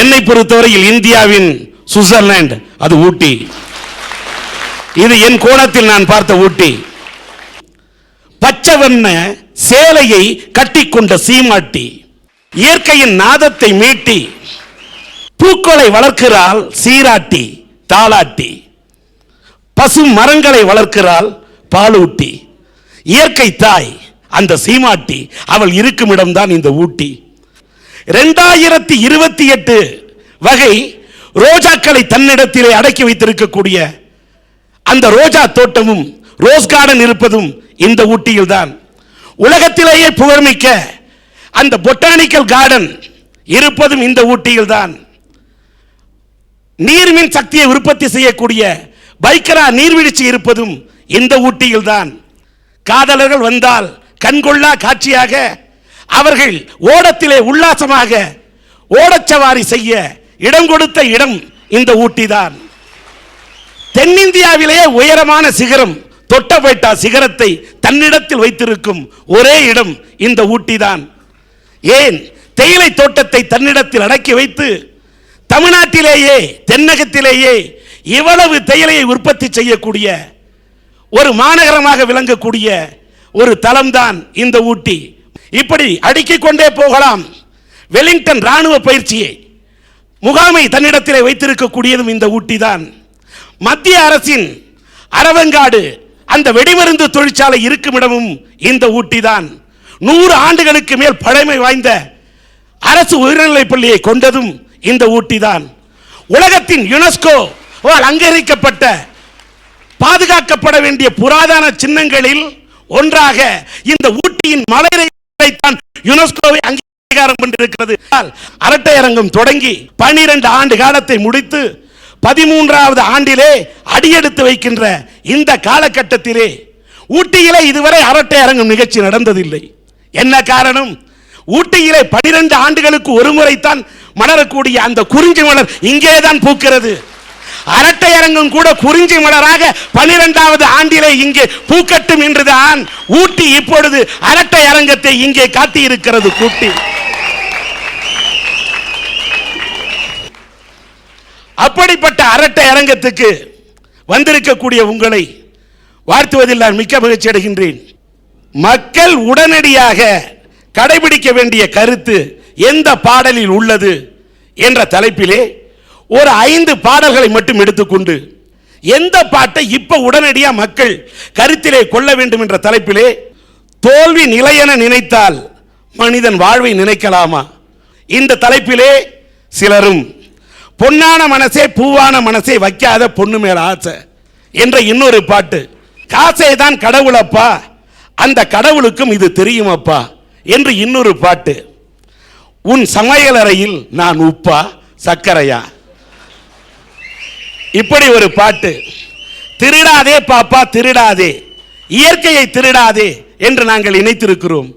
என்னை பொறுத்தவரையில் இந்தியாவின் சுவிட்சர்லாந்து அது ஊட்டி. இது என் கோணத்தில் நான் பார்த்த ஊட்டி. பச்சவண்ண சேலையை கட்டிக்கொண்ட சீமாட்டி இயற்கையின் நாதத்தை மீட்டி பூக்களை வளர்க்கிறாள் சீராட்டி தாளாட்டி. பசு மரங்களை வளர்க்கிறாள் பாலூட்டி. இயற்கை தாய் அந்த சீமாட்டி அவள் இருக்கும் இடம்தான் இந்த ஊட்டி. ரெண்டாயிரத்தி இருபத்தி எட்டு வகை ரோஜாக்களை தன்னிடத்திலே அடக்கி வைத்திருக்கக்கூடிய அந்த ரோஜா தோட்டமும் ரோஸ் கார்டன் இருப்பதும் இந்த ஊட்டியில் தான் உலகத்திலேயே புகழ்மிக்க அந்த பொட்டானிக்கல் கார்டன் இருப்பதும் இந்த ஊட்டியில் தான் நீர்மின் சக்தியை உற்பத்தி செய்யக்கூடிய பைக்கரா நீர்வீழ்ச்சி இருப்பதும் இந்த ஊட்டியில் தான் காதலர்கள் வந்தால் கண்கொள்ளா காட்சியாக அவர்கள் ஓடத்திலே உல்லாசமாக ஓடச்சவாரி செய்ய இடம் கொடுத்த இடம் இந்த ஊட்டி தான் தென்னிந்தியாவிலேயே உயரமான சிகரம் தொட்டபேட்டா சிகரத்தை தன்னிடத்தில் வைத்திருக்கும் ஒரே இடம் இந்த ஊட்டி தான் ஏன்? தேயிலை தோட்டத்தை தன்னிடத்தில் அடக்கி வைத்து தமிழ்நாட்டிலேயே தென்னகத்திலேயே இவ்வளவு தேயிலையை உற்பத்தி செய்யக்கூடிய ஒரு மாநகரமாக விளங்கக்கூடிய ஒரு தலம்தான் இந்த ஊட்டி. இப்படி அடுக்கிக் கொண்டே போகலாம். வெலிங்டன் ராணுவ பயிற்சியை முகாமை தன்னிடத்திலே வைத்திருக்கக்கூடியதும் இந்த ஊட்டி தான் மத்திய அரசின் அரவங்காடு அந்த வெடிமருந்து தொழிற்சாலை இருக்குமிடமும் இந்த ஊட்டி தான் நூறு ஆண்டுகளுக்கு மேல் பழமை வாய்ந்த அரசு உயர்நிலைப் பள்ளியை கொண்டதும் இந்த ஊட்டி தான் உலகத்தின் யுனெஸ்கோ அங்கீகரிக்கப்பட்ட பாதுகாக்கப்பட வேண்டிய புராதன சின்னங்களில் ஒன்றாக இந்த ஊட்டியின் மலையை தான் யுனெஸ்கோவை அங்கீகாரம் கொண்டிருக்கிறது. அரட்டை அரங்கம் தொடங்கி பனிரெண்டு ஆண்டு காலத்தை முடித்து பதிமூன்றாவது ஆண்டிலே அடியெடுத்து வைக்கின்ற இந்த காலகட்டத்திலே ஊட்டியிலே இதுவரை அரட்டை அரங்கம் நிகழ்ச்சி நடந்ததில்லை. என்ன காரணம்? ஊட்டியிலே பனிரெண்டு ஆண்டுகளுக்கு ஒரு முறைத்தான் மலரக்கூடிய அந்த குறிஞ்சி மலர் இங்கேதான் பூக்கிறது. அரட்டை அரங்கம் கூட குறிஞ்சி மலராக பனிரெண்டாவது ஆண்டிலே இங்கே பூக்கட்டும் என்றுதான் ஊட்டி இப்பொழுது அரட்டை அரங்கத்தை இங்கே காட்டியிருக்கிறது கூட்டி. அப்படிப்பட்ட அரட்டை அரங்கத்துக்கு வந்திருக்கக்கூடிய உங்களை வாழ்த்துவதில் நான் மிக்க மகிழ்ச்சி அடைகின்றேன். மக்கள் உடனடியாக கடைபிடிக்க வேண்டிய கருத்து எந்த பாடலில் உள்ளது என்ற தலைப்பிலே ஒரு ஐந்து பாடல்களை மட்டும் எடுத்துக்கொண்டு எந்த பாட்டை இப்ப உடனடியாக மக்கள் கருத்திலே கொள்ள வேண்டும் என்ற தலைப்பிலே தோல்வி நிலையென நினைத்தால் மனிதன் வாழ்வை நினைக்கலாமா? இந்த தலைப்பிலே சிலரும் பொன்னான மனசே பூவான மனசே வைக்காத பொண்ணு மேல ஆசை என்ற இன்னொரு பாட்டு காசே தான் கடவுளப்பா அந்த கடவுளுக்கும் இது தெரியுமப்பா என்று இன்னொரு பாட்டு உன் சமையலறையில் நான் உப்பா சர்க்கரையா? இப்படி ஒரு பாட்டு. திருடாதே பாப்பா திருடாதே. இயற்கையை திருடாதே என்று நாங்கள் இணைத்திருக்கிறோம்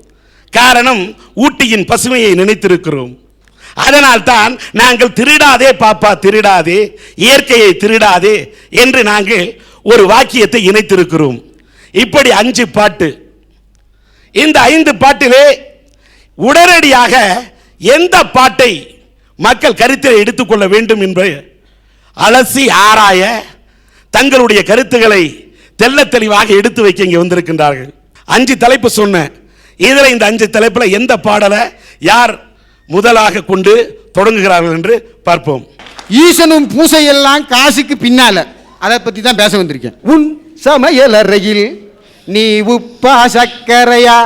காரணம் ஊட்டியின் பசுமையை நினைத்திருக்கிறோம். அதனால் தான் நாங்கள் திருடாதே பாப்பா திருடாதே இயற்கையை திருடாதே என்று நாங்கள் ஒரு வாக்கியத்தை இணைத்திருக்கிறோம். இப்படி அஞ்சு பாட்டு. இந்த ஐந்து பாட்டிலே உடனடியாக எந்த பாட்டை மக்கள் கருத்தில் எடுத்துக்கொள்ள வேண்டும் என்று அலசி ஆராய தங்களுடைய கருத்துக்களை தெல்ல தெளிவாக எடுத்து வைக்க இங்கே வந்திருக்கின்றார்கள். அஞ்சு தலைப்பு சொன்னேன் இதில் இந்த அஞ்சு தலைப்பில் எந்த பாடலை யார் முதலாக கொண்டு தொடங்குகிறார்கள் என்று பார்ப்போம். ஈசனும் பூசையெல்லாம் காசுக்கு பின்னால. அதை பத்தி தான் பேச வந்திருக்கேன். உன் சமையலறையில் நீ உப்பா சர்க்கரையா?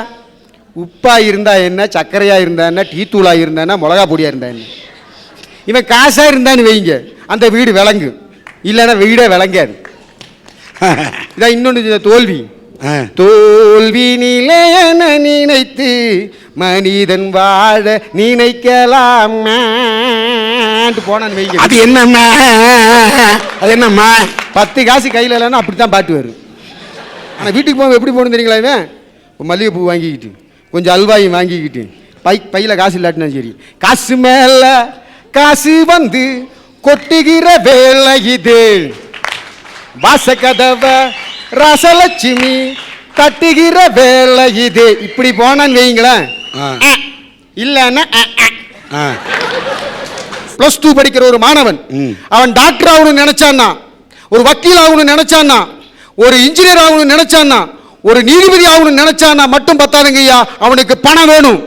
உப்பா இருந்தா என்ன? சர்க்கரையா இருந்தா என்ன? டீ தூளா இருந்தா என்ன? மிளகா பொடியா இருந்தா என்ன? இவன் காசா இருந்தான்னு வைங்க. அந்த வீடு விளங்கு. இல்லைன்னா வீடே விளங்காது. இதான் இன்னொன்று தோல்வி. தோல்வி நிலையென நினைத்து மனிதன் வாழ நினைக்கலாம். போனான்னு வைங்க அது என்னம்மா? அது என்னம்மா? பத்து காசு கையில் இல்லைன்னா அப்படி தான் பாட்டு வரும் ஆனால் வீட்டுக்கு போக எப்படி போகணும் தெரியுங்களா இவன்? மல்லிகைப்பூ வாங்கிக்கிட்டு கொஞ்சம் அல்வாயும் வாங்கிக்கிட்டு பை பையில் காசு இல்லாட்டினா சரி. காசு மேலே காசு வந்து கொட்டுகிற வேலை இது வாசக்கதவ ரசலட்சுமி தட்டுகிற வேலை இது இப்படி போனான்னு வைங்களேன். இல்லைன்னா. பிளஸ் டூ படிக்கிற ஒரு மாணவன். அவன் டாக்டர் ஆகணும்னு நினைச்சான்னா ஒரு வக்கீல் ஆகணும்னு நினைச்சான்னா ஒரு இன்ஜினியர் ஆகணும்னு நினைச்சான்னா ஒரு நீதிபதி ஆகணும்னு நினைச்சான்னா மட்டும் பத்தாதுங்க ஐயா அவனுக்கு பணம் வேணும்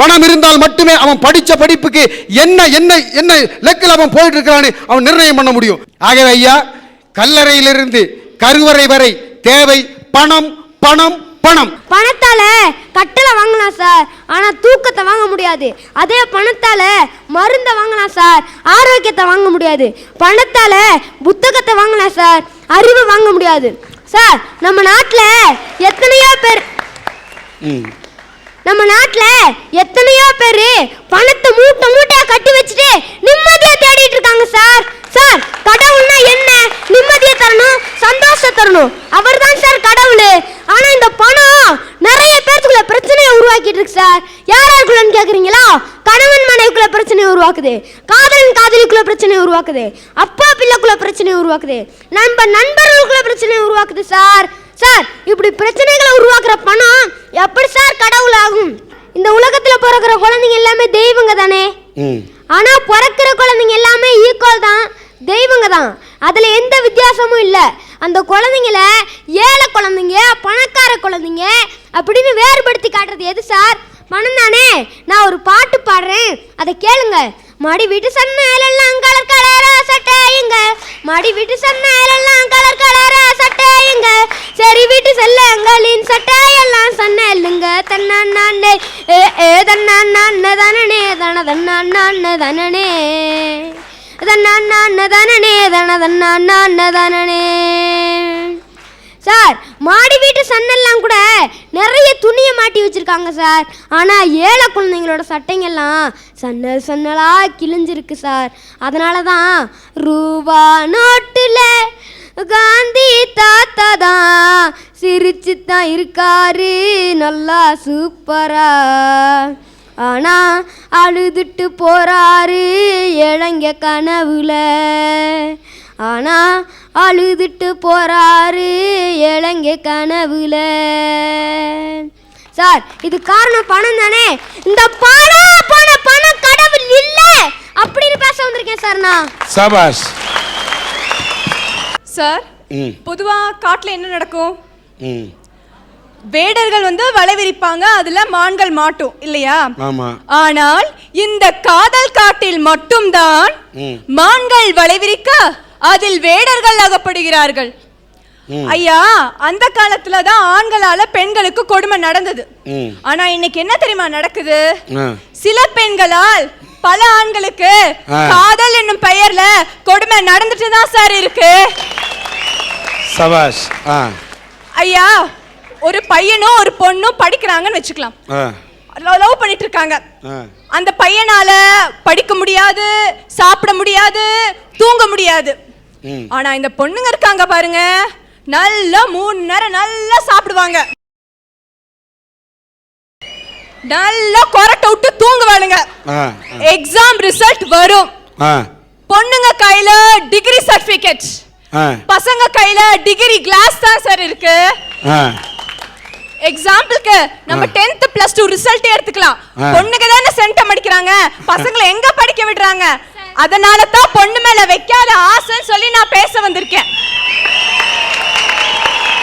பணம் இருந்தால் மட்டுமே அவன் படிச்ச படிப்புக்கு என்ன என்ன என்ன லெக்கில் அவன் போயிட்டு இருக்கிறான்னு அவன் நிர்ணயம் பண்ண முடியும். ஆகவே ஐயா கல்லறையிலிருந்து கருவறை வரை தேவை பணம் பணம் பணம். பணத்தால கட்டளை வாங்கலாம் சார் ஆனா தூக்கத்தை வாங்க முடியாது. அதே பணத்தால மருந்தை வாங்கலாம் சார் ஆரோக்கியத்தை வாங்க முடியாது. பணத்தால புத்தகத்தை வாங்கலாம் சார் அறிவை வாங்க முடியாது. சார் நம்ம நாட்டில் எத்தனையோ பேர் ம். நம்ம நாட்டில் எத்தனையோ பேர் பணத்தை மூட்டை மூட்டையா கட்டி வச்சுட்டு நிம்மதியை தேடிட்டு இருக்காங்க சார். சார் கடவுள்னா என்ன? நிம்மதியை தரணும் சந்தோஷம் தரணும். அவர் தான் சார் கடவுள். ஆனா இந்த பணம் நிறைய பேர்த்துக்குள்ள பிரச்சனையை உருவாக்கிட்டு இருக்கு சார். யார் யாருக்குள்ளன்னு கேக்குறீங்களா? கணவன் மனைவிக்குள்ள பிரச்சனையை உருவாக்குது. காதலன் காதலிக்குள்ள பிரச்சனையை உருவாக்குது. அப்பா பிள்ளைக்குள்ள பிரச்சனையை உருவாக்குது. நம்ம நண்பர்களுக்குள்ள பிரச்சனையை உருவாக்குது சார். சார் இப்படி பிரச்சனைகளை உருவாக்குற பணம் எப்படி சார் கடவுள் ஆகும் இந்த உலகத்துல பிறக்கிற குழந்தைங்க எல்லாமே தெய்வங்க தானே? ஆனா பிறக்கிற குழந்தைங்க எல்லாமே ஈக்குவல் தான் தெய்வங்க தான். அதுல எந்த வித்தியாசமும் இல்ல. அந்த குழந்தைங்கள ஏழை குழந்தைங்க பணக்கார குழந்தைங்க அப்படின்னு வேறுபடுத்தி காட்டுறது எது சார்? பணம் தானே நான் ஒரு பாட்டு பாடுறேன். அதை கேளுங்க. மடி வீட்டு சன்னையிலெல்லாம் கலர் கலரா சட்டையுங்க மடி வீட்டு சன்னையிலெல்லாம் கலர் கலரா சட்டையுங்க சரி வீட்டு செல்லங்களின் சட்டையெல்லாம் சன்னலுங்க தன்னாண்ணே ஏ ஏ தன்னாண்ணே தனனே தன தன்னாண்ணே தனனே. தன்னாண்ணே தனனே தன தன்னாண்ணே தனனே. சார் மாடி வீட்டு சன்னெல்லாம் கூட நிறைய துணியை மாட்டி வச்சிருக்காங்க சார். ஆனால் ஏழை குழந்தைங்களோட சட்டைங்கெல்லாம் சன்னல் சன்னலாக கிழிஞ்சிருக்கு சார். அதனால தான் ரூபா நோட்டில் காந்தி தாத்தா தான் சிரிச்சு தான் இருக்காரு. நல்லா சூப்பரா. ஆனா அழுதுட்டு போறாரு இளைஞ கனவுல. ஆனா அழுதுட்டு போறாரு இளைஞ கனவுல. சார் இது காரணம் பணம் தானே? இந்த பணம் போன பணம் கடவுள் இல்ல அப்படின்னு பேச வந்திருக்கேன் சார் நான். சபாஷ். சார் பொதுவா காட்டுல என்ன நடக்கும்? ம். வேடர்கள் வந்து வலை விரிப்பாங்க அதுல மான்கள் மாட்டும் இல்லையா? ஆனால் இந்த காதல் காட்டில் மட்டும்தான். மான்கள் வலை விரிக்க அதில் வேடர்கள் அகப்படுகிறார்கள். ஐயா அந்த காலத்துல தான் ஆண்களால பெண்களுக்கு கொடுமை நடந்தது. ஆனா இன்னைக்கு என்ன தெரியுமா நடக்குது? சில பெண்களால் பல ஆண்களுக்கு. காதல் என்னும் பெயர்ல கொடுமை நடந்துட்டு தான் சார் இருக்கு. சபாஷ் ஐயா ஒரு பையனும் ஒரு பொண்ணும் படிக்கிறாங்கன்னு வச்சுக்கலாம். லவ் பண்ணிட்டு இருக்காங்க. அந்த பையனால படிக்க முடியாது சாப்பிட முடியாது தூங்க முடியாது. ஆனா இந்த பொண்ணுங்க இருக்காங்க பாருங்க. நல்லா மூணு நேரம் நல்லா சாப்பிடுவாங்க. நல்லா கொரட்டை விட்டு தூங்குவானுங்க ஆ எக்ஸாம் ரிசல்ட் வரும். பொண்ணுங்க கையில டிகிரி சர்டிபிகேட் பசங்க கையில டிகிரி கிளாஸ் தான் சார் இருக்கு. எக்ஸாம்பிளுக்கு நம்ம. 10th பிளஸ் டூ ரிசல்ட் எடுத்துக்கலாம். பொண்ணுங்க தானே சென்டம் அடிக்கிறாங்க. பசங்களை எங்க படிக்க விடுறாங்க? அதனால தான் பொண்ணு மேல வைக்காத ஆசைன்னு சொல்லி நான் பேச வந்திருக்கேன்.